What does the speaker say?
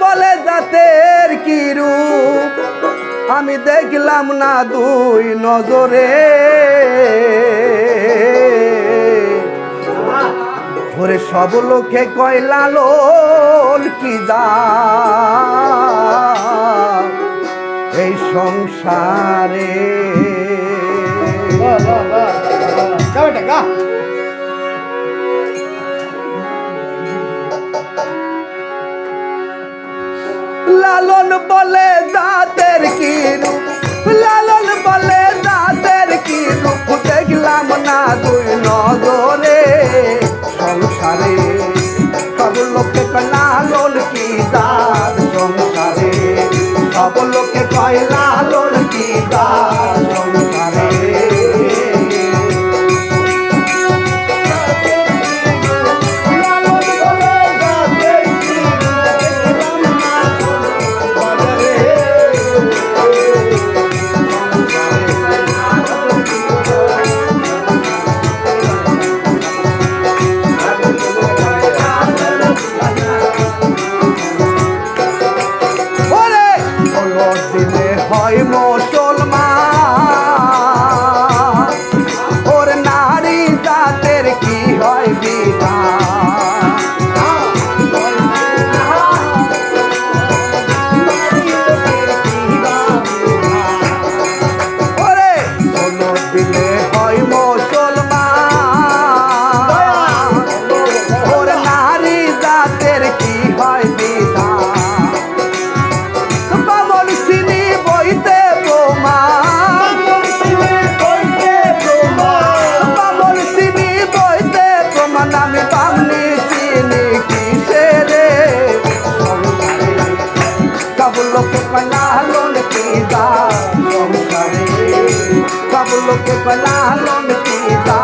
বলে জাতের কি রূপ আমি দেখলাম না দুই নজরে ওরে সব লোকে কয় লাল কি দা এই সংসারে গা লালন বলে দাঁতের কি রূপ লালন বলে দাঁতের কি রূপ দেখলাম না তুই নজরে লোকে পালালন পিতা সংসারে সব লোকে পালালন পিতা